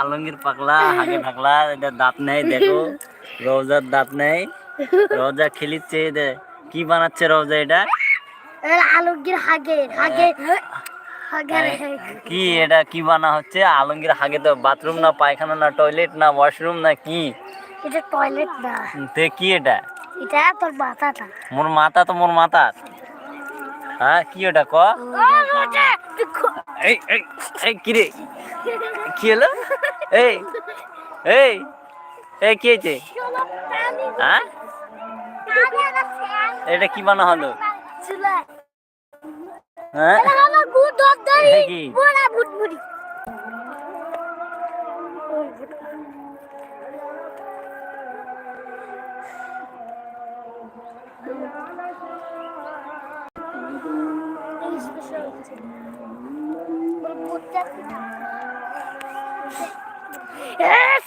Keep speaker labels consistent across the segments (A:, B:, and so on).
A: আলমগীর পাগলা হাগে ঢাকলা এটা দাঁত নেই দেখো। রোজার দাঁত নেই। রোজা খেলিচ্ছে কি বানাচ্ছে রোজা এটা?
B: আলুগির হাগে হাগে হাগে
A: কি এটা কি বানা হচ্ছে? আলমগীর হাগে তো বাথরুম না পায়খানা না টয়লেট না ওয়াশরুম না কি?
B: এটা টয়লেট না।
A: তে কি এটা?
B: এটা তোর মাথাটা।
A: মোর মাথা তো মোর মাথা হ্যাঁ কি ওটা ক? এই এই এই কি হলো? এই এই এই, কি হয়েছে? হ্যাঁ এটা কি বানা হলো? হ্যাঁ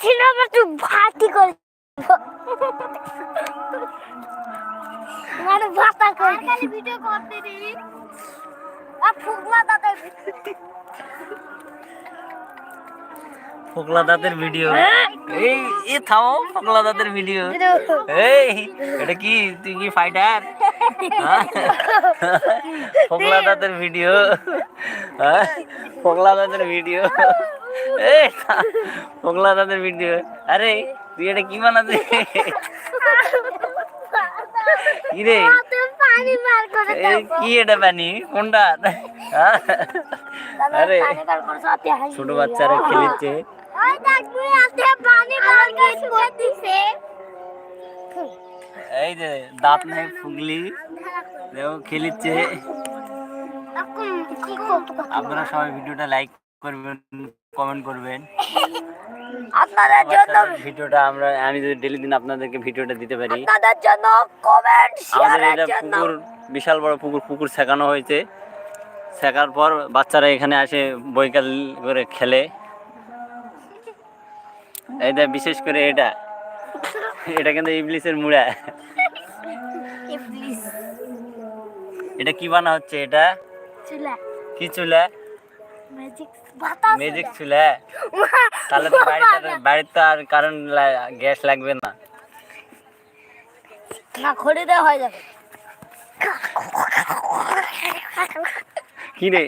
B: সিনেমা তুই ভাতি করে মানে ভাতা করে খালি ভিডিও করতে দিবি আর ফুকলা
A: দাঁতের ভিডিও এই এ থামো ফোকলা দাঁতের ভিডিও। এই এটা কি? তুই কি ফাইটার ফোকলা দাঁতের ভিডিও হ্যাঁ? ফোকলা দাঁতের ভিডিও এই ফোকলা দাঁতের ভিডিও আরে তুই এটা কি বানাতে? কি রে কি এটা পানি? কোনটা? হ্যাঁ? আরে ছোট বাচ্চারা খেলিচ্ছে। এই যে দাঁত নেই ফুগলি। দেখো খেলিচ্ছে। আপনারা সবাই ভিডিওটা লাইক করবেন কমেন্ট করবেন।
B: আপনাদের জন্য
A: ভিডিওটা আমরা আমি যদি ডেলি দিন আপনাদেরকে ভিডিওটা দিতে পারি।
B: আপনাদের জন্য কমেন্ট
A: আমাদের
B: শেয়ারের
A: এটা পুকুর বিশাল বড় পুকুর পুকুর শেখানো হয়েছে। শেখার পর বাচ্চারা এখানে আসে বৈকাল করে খেলে। এইটা বিশেষ করে এটা। এটা কিন্তু ইবলিসের মুড়া।
B: ইবলিস।
A: এটা কি বানা হচ্ছে এটা?
B: চুলা।
A: কি চুলা?
B: ম্যাজিক বাতাস
A: ম্যাজিক চুলা। তাহলে তো বাড়িতে বাড়িতে আর কারণ গ্যাস লাগবে না।
B: না খড়ি দেওয়া হয়ে যাবে।
A: কি রে?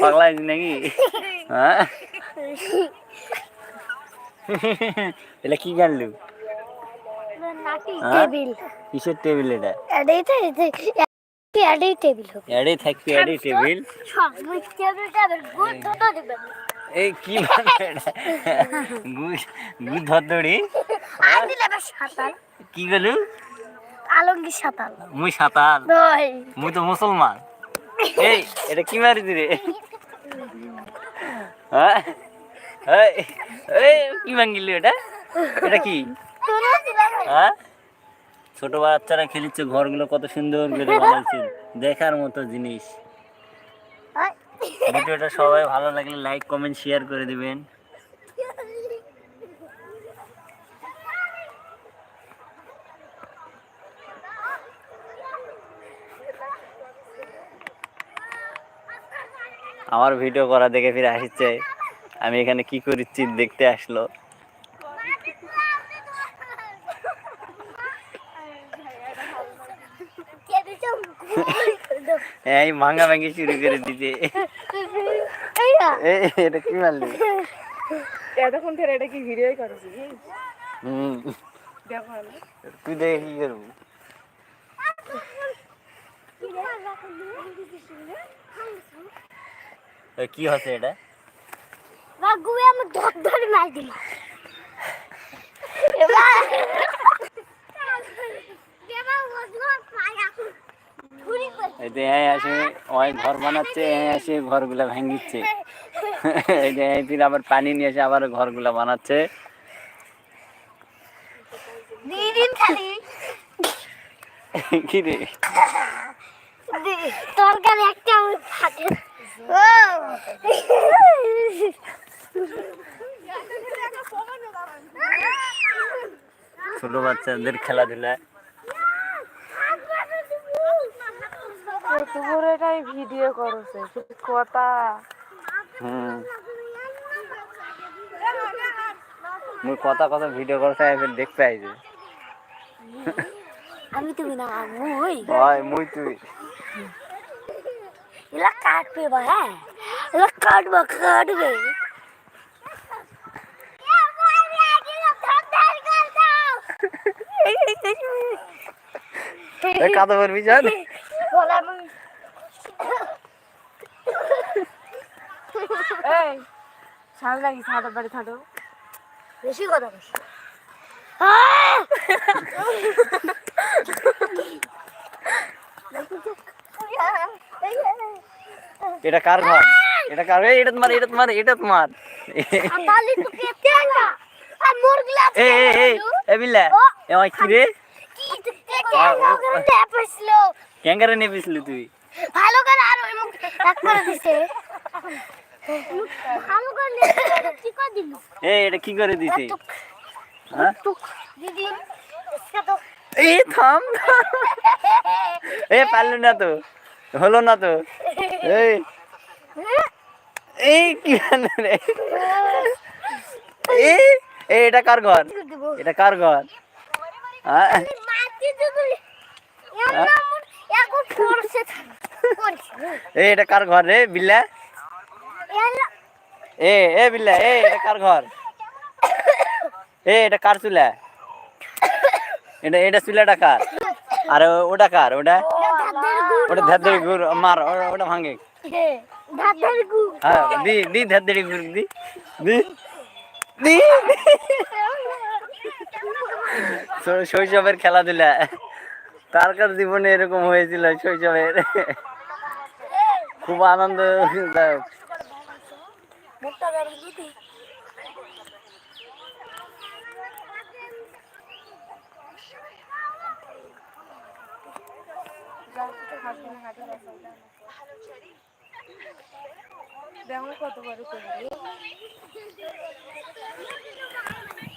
A: পাগলা নাকি? হ্যাঁ? এটা কি জানলু?
B: টেবিল
A: কিসের টেবিল এটা?
B: এটাই তো এটাই টেবিল হবে
A: থাকবি টেবিল
B: সব গুড দিবেন
A: এই কি এটা? গুড় গুড় ধরদড়ি
B: আর দিলে সাঁতার
A: কি গেলু
B: আলঙ্গি সাঁতার
A: মুই
B: নয়
A: মুই তো মুসলমান। এই এটা কি মারিছি রে? হ্যাঁ? এই, এই কি ভাঙিলি এটা? এটা কি? হ্যাঁ? ছোট বাচ্চারা খেলিচ্ছে, ঘরগুলো কত সুন্দর করে বানাইছে। দেখার মতো জিনিস। ভিডিওটা সবাই ভালো লাগলে লাইক কমেন্ট শেয়ার করে দিবেন। আমার ভিডিও করা দেখে ফিরে আসছে। আমি এখানে কি করছি দেখতে আসলো। এই ভাঙা ভাঙি শুরু করে দিতে। এটা কি মারলি?
C: এতক্ষণ ধরে এটা কি ভিডিও করছি
A: হুম।
C: দেখো
A: তুই দেখে কি করব? কি হচ্ছে এটা?
B: বাগুয়ে আমি ধর ধরে মার দিলাম
A: হ্যাঁ আসে ওই ঘর বানাচ্ছে হ্যাঁ আসে ঘরগুলা ভাঙিচ্ছে। এই যে আবার পানি নিয়ে এসে আবার ঘরগুলা বানাচ্ছে। কি রে?
B: তরকারি একটা আমি ফাটে
A: ছোট বাচ্চাদের খেলাধুলা
C: পুরোটাই ভিডিও করছে কথা?
A: হুম। মুই কথা কথা ভিডিও করছে আমি দেখতে আইছে।
B: আমি তুমি না মুই?
A: ভাই মুই তুই।
B: এলা কাটবে বা হ্যাঁ? এলা কাটবে কাটবে।
A: কাদা পারবি জান?
C: এই সামনে নাকি ছাড়ো বাড়ি ছাড়ো
B: বেশি কথা বেশি
A: এটা কার ঘর? এটা কার? এটা তোমার এটা তোমার এটা তোমার।
B: কালি তো কেটে না আর মুরগলা
A: এ এ এ এ বিল্লা এ ওই কি রে?
B: কি তো কেটে না ওখানে টেপছিল
A: ক্যাঙ্গারে নিয়ে পিছলি তুই।
B: ভালো করে আর ওই মুখ এক করে দিছে।
A: এ এটা কি করে দিছে হ্যাঁ? এই থাম এ পারল না তো। হলো না তো। এই। এই কি রে? এই। এটা কার ঘর? এটা কার ঘর? হ্যাঁ। এটা কার ঘর রে বিল্লা? এ এ বিল্লা, এ, এটা কার ঘর? এ, এটা কার চুলা? এটা এটা চুলাটা কার? আর, ওটা কার? ওটা? ওটা ধাদ্রি গুড়, মার, ওটা ভাঙে। হ্যাঁ দি দি ধাদ্রি গুড়, দি দি দি শৈশবের খেলাধুলা। তার কার জীবনে এরকম হয়েছিল শৈশবের। খুব আনন্দ
B: মুখটা বেরিয়ে দিদি
C: দেখো কত বড় করবি।